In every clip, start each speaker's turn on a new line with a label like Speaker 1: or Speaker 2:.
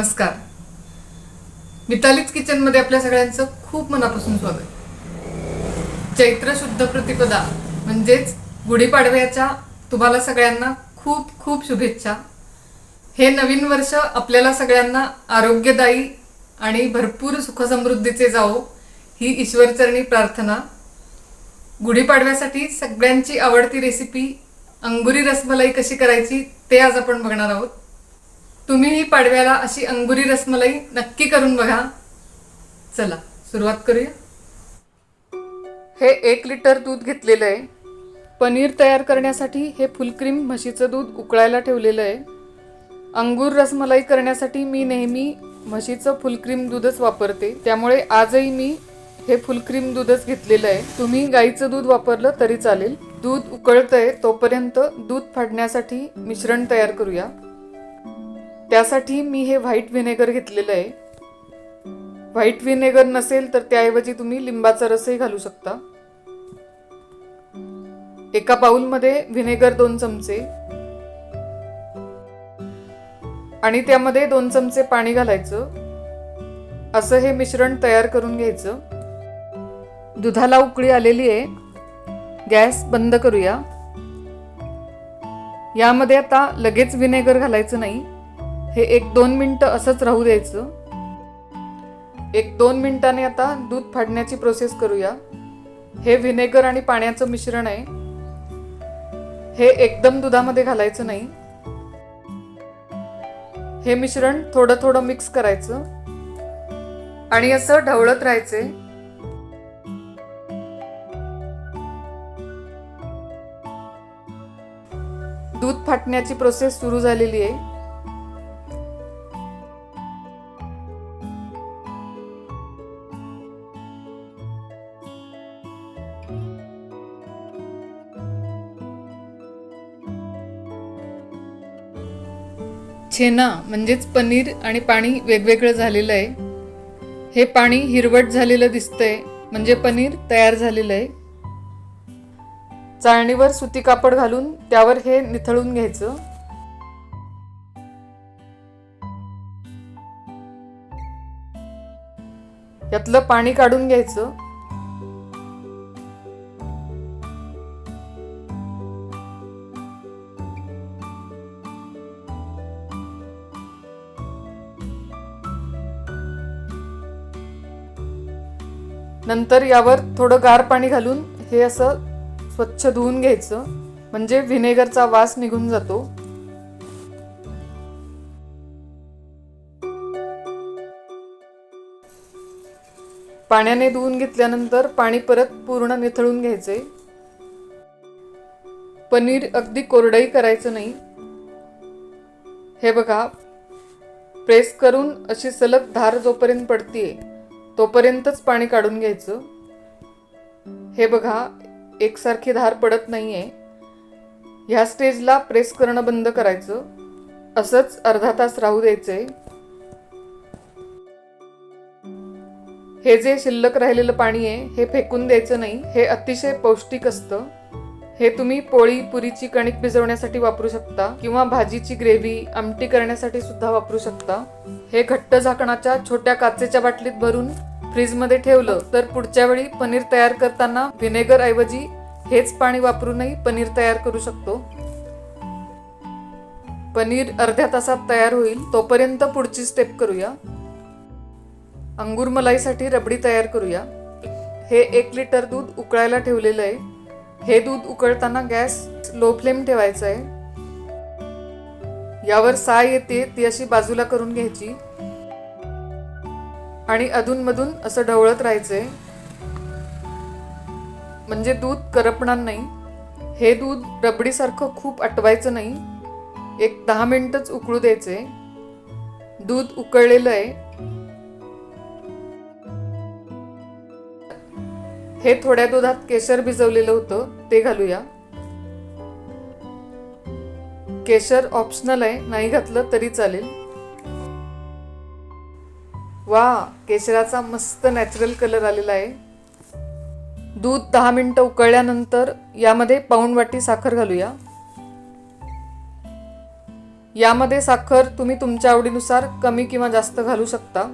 Speaker 1: नमस्कार. मितालीच किचनमध्ये आपल्या सगळ्यांचं खूप मनापासून स्वागत. चैत्र शुद्ध प्रतिपदा म्हणजेच गुढीपाडव्याच्या तुम्हाला सगळ्यांना खूप खूप शुभेच्छा. हे नवीन वर्ष आपल्याला सगळ्यांना आरोग्यदायी आणि भरपूर सुखसमृद्धीचे जावो ही ईश्वरचरणी प्रार्थना. गुढीपाडव्यासाठी सगळ्यांची आवडती रेसिपी अंगुरी रसमलाई कशी करायची ते आज आपण बघणार आहोत. तुम्हीही पाडव्याला अशी अंगुरी रसमलाई नक्की करून बघा. चला सुरुवात करूया. हे एक लिटर दूध घेतलेलं आहे. पनीर तयार करण्यासाठी हे फुलक्रीम म्हशीचं दूध उकळायला ठेवलेलं आहे. अंगूर रसमलाई करण्यासाठी मी नेहमी म्हशीचं फुलक्रीम दूधच वापरते. त्यामुळे आजही मी हे फुलक्रीम दूधच घेतलेलं आहे. तुम्ही गाईचं दूध वापरलं तरी चालेल. दूध उकळतंय तोपर्यंत दूध फाडण्यासाठी मिश्रण तयार करूया. त्यासाठी मी हे व्हाईट व्हिनेगर घेतलेलं आहे. व्हाईट व्हिनेगर नसेल तर त्याऐवजी तुम्ही लिंबाचा रसही घालू शकता. एका बाउलमध्ये व्हिनेगर दोन चमचे. आणि त्यामध्ये दोन चमचे पाणी घालायचं. असं हे मिश्रण तयार करून घ्यायचं. दुधाला उकळी आलेली आहे. गॅस बंद करूया. यामध्ये आता लगेच व्हिनेगर घालायचं नाही. हे एक दोन मिनटं असंच राहू द्यायचं. एक दोन मिनटाने आता दूध फाडण्याची प्रोसेस करूया. हे व्हिनेगर आणि पाण्याचं मिश्रण आहे. हे एकदम दुधामध्ये घालायचं नाही. हे मिश्रण थोडं थोडं मिक्स करायचं. आणि असं ढवळत राहायचे दूध फाटण्याची प्रोसेस सुरू झालेली आहे. छेना म्हणजेच पनीर आणि पाणी वेगवेगळं झालेलं आहे. हे पाणी हिरवट झालेलं दिसतंय म्हणजे पनीर तयार झालेलं आहे. चाळणीवर सुती कापड घालून त्यावर हे निथळून घ्यायचं. यातलं पाणी काढून घ्यायचं. नंतर यावर थोडं गार पाणी घालून हे असं स्वच्छ धुवून घ्यायचं. म्हणजे व्हिनेगरचा वास निघून जातो. पाण्याने धुवून घेतल्यानंतर पाणी परत पूर्ण निथळून घ्यायचे पनीर अगदी कोरडही करायचं नाही. हे बघा प्रेस करून अशी सलग धार जोपर्यंत पडतीये तोपर्यंतच पाणी काढून घ्यायचं. हे बघा एकसारखी धार पडत नाही आहे ह्या स्टेजला प्रेस करणं बंद करायचं. असंच अर्धा तास राहू द्यायचंय. हे जे शिल्लक राहिलेलं पाणी आहे हे फेकून द्यायचं नाही हे अतिशय पौष्टिक असतं. हे तुम्ही पोळी पुरीची कणिक भिजवण्यासाठी वापरू शकता किंवा भाजीची ग्रेव्ही आमटी करण्यासाठी सुद्धा वापरू शकता. हे घट्ट झाकणाच्या छोट्या काचेच्या बाटलीत भरून फ्रीजमध्ये ठेवलं तर पुढच्या वेळी पनीर तयार करताना व्हिनेगर ऐवजी हेच पाणी वापरूनही पनीर तयार करू शकतो. पनीर अर्ध्या तासात तयार होईल तोपर्यंत पुढची स्टेप करूया. अंगूर मलाईसाठी रबडी तयार करूया. हे एक लिटर दूध उकळायला ठेवलेलं आहे. हे दूध उकळताना गॅस लो फ्लेम ठेवायचा आहे. यावर साय येते ती अशी बाजूला करून घ्यायची. आणि अधूनमधून असं ढवळत राहायचंय. म्हणजे दूध करपणार नाही. हे दूध रबडीसारखं खूप आटवायचं नाही. एक दहा मिनिटच उकळू द्यायचे दूध उकळलेलं आहे. हे थोड्या दुधात केशर भिजवलेलं होतं ते घालूया. केशर ऑप्शनल आहे नाही घातलं तरी चालेल. वा केशराचा मस्त नॅचरल कलर आलेला आहे. दूध दहा मिनटं उकळल्यानंतर यामध्ये पाऊण वाटी साखर घालूया. यामध्ये साखर तुम्ही तुमच्या आवडीनुसार कमी किंवा जास्त घालू शकता.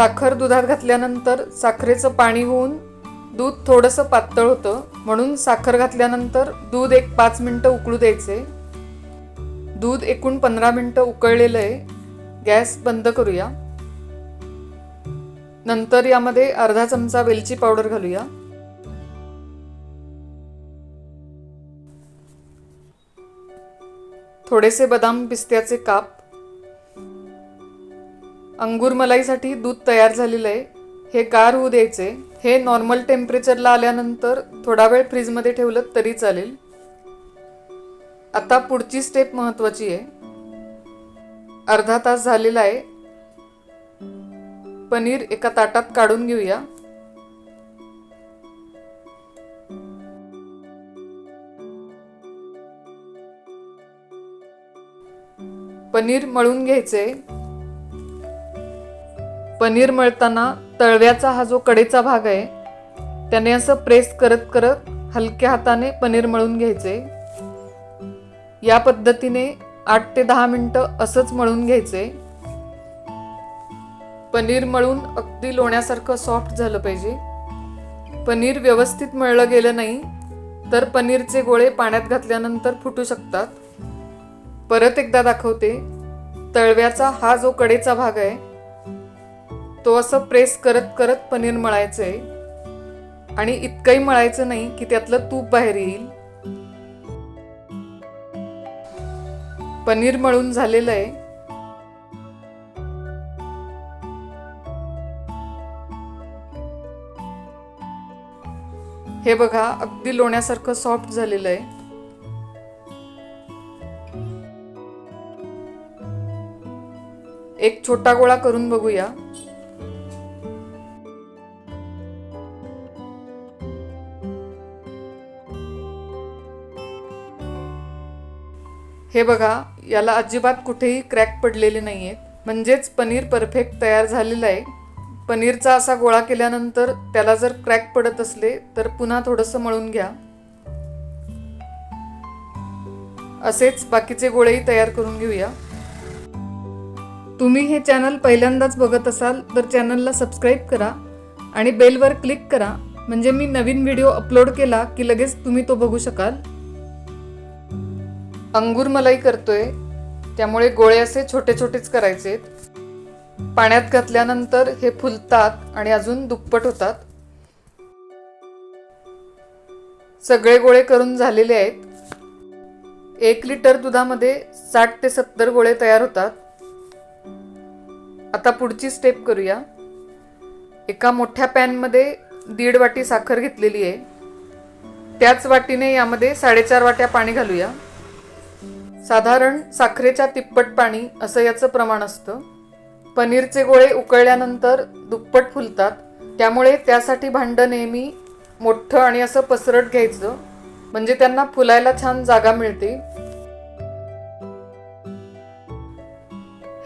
Speaker 1: साखर दुधात घातल्यानंतर साखरेचं पाणी होऊन दूध थोडंसं पातळ होतं. म्हणून साखर घातल्यानंतर दूध एक पाच मिनटं उकळू द्यायचे. दूध एकूण पंधरा मिनटं उकळलेलं आहे. गॅस बंद करूया. नंतर यामध्ये अर्धा चमचा वेलची पावडर घालूया. थोडेसे बदाम पिस्त्याचे काप. अंगूर मलाईसाठी दूध तयार झालेलं आहे. हे गार होऊ द्यायचे. हे नॉर्मल टेम्परेचरला आल्यानंतर थोडा वेळ फ्रीजमध्ये ठेवलं तरी चालेल. आता पुढची स्टेप महत्त्वाची आहे. अर्धा तास झालेला आहे. पनीर एका ताटात काढून घेऊया. पनीर मळून घ्यायचे पनीर मळताना तळव्याचा हा जो कडेचा भाग आहे त्याने असं प्रेस करत करत हलक्या हाताने पनीर मळून घ्यायचे. या पद्धतीने आठ ते दहा मिनटं असंच मळून घ्यायचे. पनीर मळून अगदी लोण्यासारखं सॉफ्ट झालं पाहिजे. पनीर व्यवस्थित मळलं गेलं नाही तर पनीरचे गोळे पाण्यात घातल्यानंतर फुटू शकतात. परत एकदा दाखवते. तळव्याचा हा जो कडेचा भाग आहे तो असं प्रेस करत करत पनीर मळायचं. आहे आणि इतकंही मळायचं नाही की त्यातलं तूप बाहेर येईल. पनीर मळून झालेलं आहे. हे बघा अगदी लोण्यासारखं सॉफ्ट झालेलं आहे. एक छोटा गोळा करून बघूया. हे बघा याला अजिबात कुठेही क्रॅक पडलेले नाही आहेत म्हणजेच पनीर परफेक्ट तयार झालेलं आहे. पनीरचा असा गोळा केल्यानंतर त्याला जर क्रॅक पडत असले तर पुन्हा थोडंसं मळून घ्या. असेच बाकीचे गोळेही तयार करून घेऊया. तुम्ही हे चॅनल पहिल्यांदाच बघत असाल तर चॅनलला सबस्क्राईब करा आणि बेलवर क्लिक करा. म्हणजे मी नवीन व्हिडिओ अपलोड केला की लगेच तुम्ही तो बघू शकाल. अंगूर मलाई करतोय त्यामुळे गोळे असे छोटे छोटेच करायचे पाण्यात घातल्यानंतर हे फुलतात आणि अजून दुप्पट होतात. सगळे गोळे करून झालेले आहेत. एक लिटर दुधामध्ये साठ ते सत्तर गोळे तयार होतात. आता पुढची स्टेप करूया. एका मोठ्या पॅनमध्ये दीड वाटी साखर घेतलेली आहे. त्याच वाटीने यामध्ये साडेचार वाट्या पाणी घालूया. साधारण साखरेच्या तिप्पट पाणी असं याचं प्रमाण असतं. पनीरचे गोळे उकळल्यानंतर दुप्पट फुलतात. त्यामुळे त्यासाठी भांडं नेहमी मोठं आणि असं पसरट घ्यायचं. म्हणजे त्यांना फुलायला छान जागा मिळते.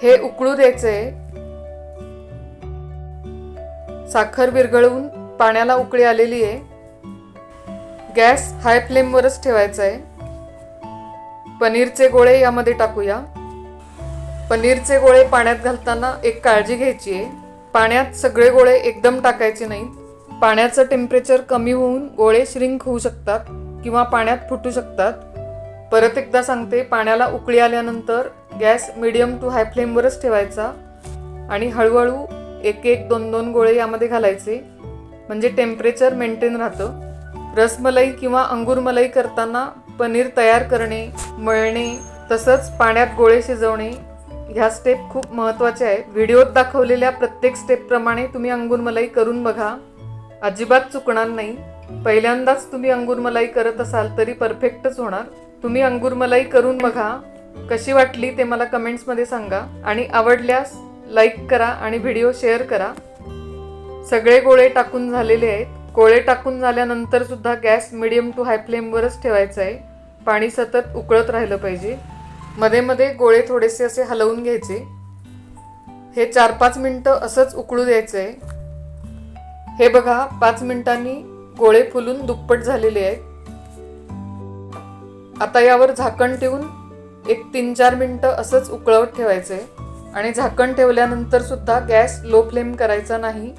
Speaker 1: हे उकळू द्यायचे साखर विरघळवून पाण्याला उकळी आलेली आहे गॅस हाय फ्लेमवरच ठेवायचा आहे पनीरचे गोळे यामध्ये टाकूया. पनीरचे गोळे पाण्यात घालताना एक काळजी घ्यायची आहे. पाण्यात सगळे गोळे एकदम टाकायचे नाहीत. पाण्याचं टेम्परेचर कमी होऊन गोळे श्रिंक होऊ शकतात किंवा पाण्यात फुटू शकतात. परत एकदा सांगते पाण्याला उकळी आल्यानंतर गॅस मिडियम टू हाय फ्लेमवरच ठेवायचा आणि हळूहळू एक एक दोन दोन गोळे यामध्ये घालायचे. म्हणजे टेम्परेचर मेंटेन राहतं. रसमलाई किंवा अंगूर मलाई करताना पनीर तयार करणे मळणे तसंच पाण्यात गोळे शिजवणे ह्या स्टेप खूप महत्त्वाच्या आहेत. व्हिडिओत दाखवलेल्या प्रत्येक स्टेपप्रमाणे तुम्ही अंगूर मलाई करून बघा. अजिबात चुकणार नाही. पहिल्यांदाच तुम्ही अंगूर मलाई करत असाल तरी परफेक्टच होणार. तुम्ही अंगूर मलाई करून बघा. कशी वाटली ते मला कमेंट्समध्ये सांगा. आणि आवडल्यास लाईक करा आणि व्हिडिओ शेअर करा. सगळे गोळे टाकून झालेले आहेत. गोळे टाकून झाल्यानंतर सुद्धा गॅस मिडियम टू हाय फ्लेमवरच ठेवायचा आहे. पाणी सतत उकळत राहिलं पाहिजे. मध्ये मध्ये गोळे थोडेसे असे हलवून घ्यायचे. हे चार पाच मिनटं असंच उकळू द्यायचं आहे. हे बघा पाच मिनिटांनी गोळे फुलून दुप्पट झालेले आहेत. आता यावर झाकण ठेवून एक तीन चार मिनटं असंच उकळवत ठेवायचंय आणि झाकण ठेवल्यानंतर सुद्धा गॅस लो फ्लेम करायचा नाही.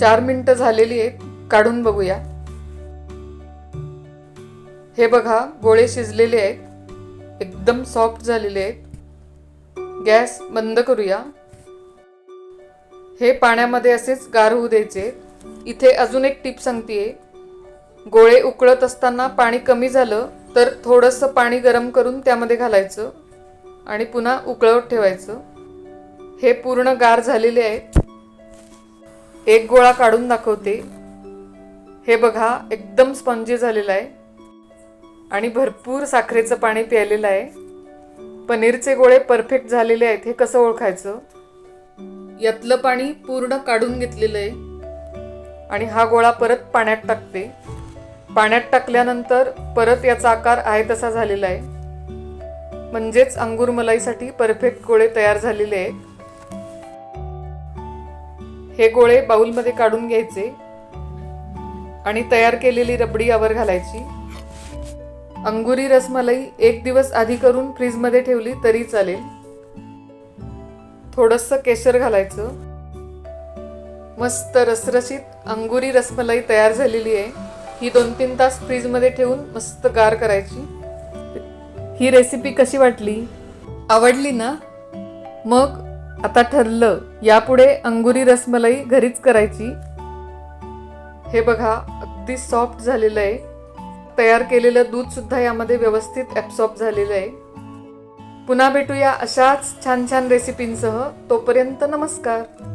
Speaker 1: चार मिनटं झालेली आहेत काढून बघूया. हे बघा गोळे शिजलेले आहेत एकदम सॉफ्ट झालेले आहेत. गॅस बंद करूया. हे पाण्यामध्ये असेच गार होऊ द्यायचे. इथे अजून एक टीप सांगतेय. गोळे उकळत असताना पाणी कमी झालं तर थोडंसं पाणी गरम करून त्यामध्ये घालायचं आणि पुन्हा उकळवत ठेवायचं. हे पूर्ण गार झालेले आहेत. एक गोळा काढून दाखवते. हे बघा एकदम स्पंजी झालेलं आहे. आणि भरपूर साखरेचं पाणी प्यायलेलं आहे. पनीरचे गोळे परफेक्ट झालेले आहेत हे कसं ओळखायचं? यातलं पाणी पूर्ण काढून घेतलेलं आहे. आणि हा गोळा परत पाण्यात टाकते. पाण्यात टाकल्यानंतर परत याचा आकार आहे तसा झालेला आहे. म्हणजेच अंगूर मलाईसाठी परफेक्ट गोळे तयार झालेले आहेत. हे गोळे बाऊलमध्ये काढून घ्यायचे आणि तयार केलेली रबडी यावर घालायची. अंगुरी रसमलाई एक दिवस आधी करून फ्रीजमध्ये ठेवली तरी चालेल. थोडंसं केशर घालायचं. मस्त रसरशीत अंगुरी रसमलाई तयार झालेली आहे. ही दोन तीन तास फ्रीजमध्ये ठेवून मस्त गार करायची. ही रेसिपी कशी वाटली? आवडली ना? मग आता ठरलं यापुढे अंगुरी रसमलाई घरीच करायची. हे बघा अगदी सॉफ्ट झालेलं आहे. तयार केलेलं दूध सुद्धा यामध्ये व्यवस्थित ॲब्सॉर्ब झालेलं आहे. पुन्हा भेटूया अशाच छान छान रेसिपींसह तोपर्यंत नमस्कार.